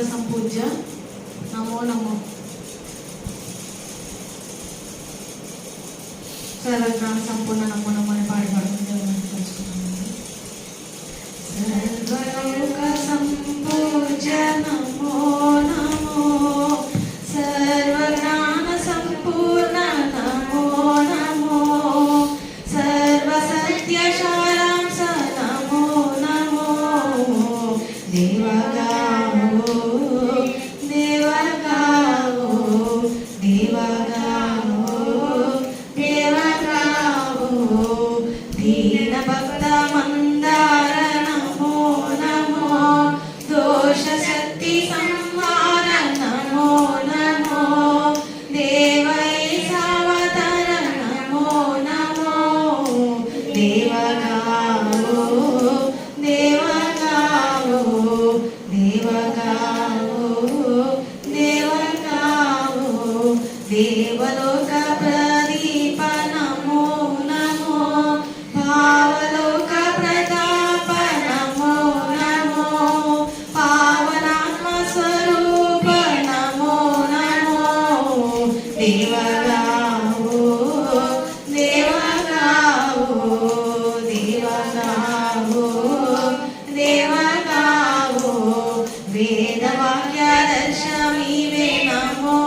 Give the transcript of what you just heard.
సర్వ సంపూజ్య నమో నమో సర్వజ్ఞాన సంపూర్ణ నమో నమో అని పాడి పాడుకుంటే సర్వలోక సంపూజ్య నమో నమో సర్వజ్ఞాన సంపూర్ణ నమో నమో సారాంశ నమో నమో. దేవగా దేవగావో దేవగావో దేవగావో దేవగావో దేవలోక ప్ర वाक्यादर्शमीवे नमो